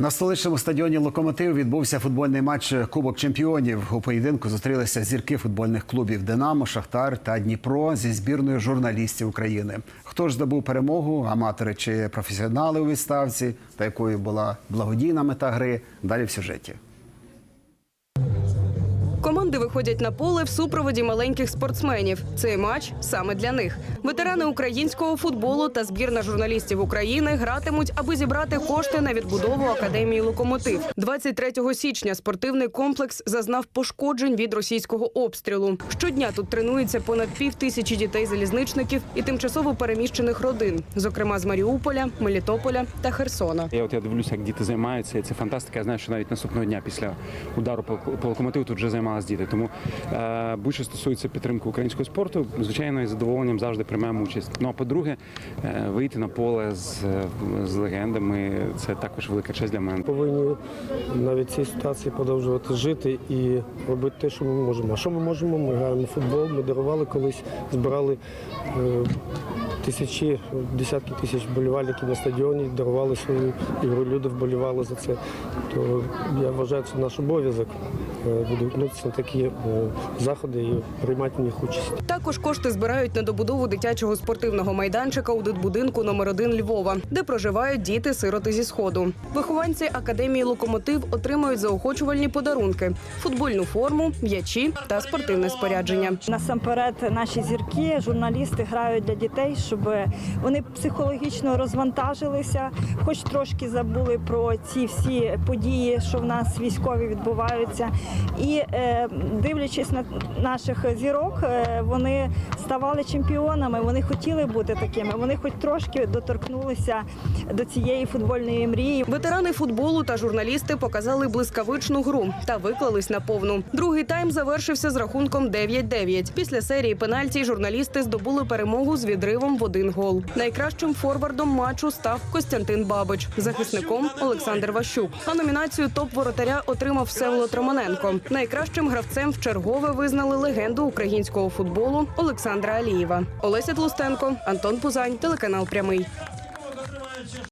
На столичному стадіоні Локомотив відбувся футбольний матч Кубок чемпіонів. У поєдинку зустрілися зірки футбольних клубів Динамо, Шахтар та Дніпро зі збірною журналістів України. Хто ж здобув перемогу? Аматори чи професіонали у відставці, та якою була благодійна мета гри? Далі в сюжеті. Команди виходять на поле в супроводі маленьких спортсменів. Цей матч саме для них. Ветерани українського футболу та збірна журналістів України гратимуть, аби зібрати кошти на відбудову академії Локомотив. 23 січня спортивний комплекс зазнав пошкоджень від російського обстрілу. Щодня тут тренується понад пів тисячі дітей-залізничників і тимчасово переміщених родин, зокрема з Маріуполя, Мелітополя та Херсона. Я от я дивлюся, як діти займаються. Це фантастика. Я знаю, що навіть наступного дня після удару по, по локомотиву тут вже займалися діти. Тому е, будь-що стосується підтримки українського спорту, звичайно, із задоволенням завжди приймемо участь. Ну а по-друге, е, вийти на поле з, з легендами це також велика честь для мене. повинні навіть цій ситуації продовжувати жити і робити те, що ми можемо. А що ми можемо? Ми граємо в футбол, ми дарували колись, збирали е, тисячі, десятки тисяч вболівальників на стадіоні, дарували свою ігру. Люди вболівали за це. То я вважаю, це наш обов'язок е, відгукнутися на такі е, заходи і приймати в них участь. Також кошти збирають на добудову дитячого спортивного майданчика у дитбудинку номер 1 Львова, де проживають діти-сироти зі сходу. Вихованці академії Локомотив отримують заохочувальні подарунки: футбольну форму, м'ячі та спортивне спорядження. Насамперед, наші зірки, журналісти грають для дітей, щоб вони психологічно розвантажилися, хоч трошки забули про ці всі події, що в нас військові відбуваються. І е, дивлячись на наших зірок, е, вони ставали чемпіонами. Вони хотіли бути такими. Вони хоч трошки доторкнулися до цієї футбольної мрії. Ветерани футболу та журналісти показали блискавичну гру та виклались на повну. Другий тайм завершився з рахунком 9-9. Після серії пенальті журналісти здобули перемогу з відривом в один гол. Найкращим форвардом матчу став Костянтин Бабич, захисником Олександр Ващук. А номінацію топ воротаря отримав Всеволод Романенко. Найкращим гравцем в чергове визнали легенду українського футболу Олександра Алієва. Олеся Тлустенко, Антон Пузань, телеканал Прямий.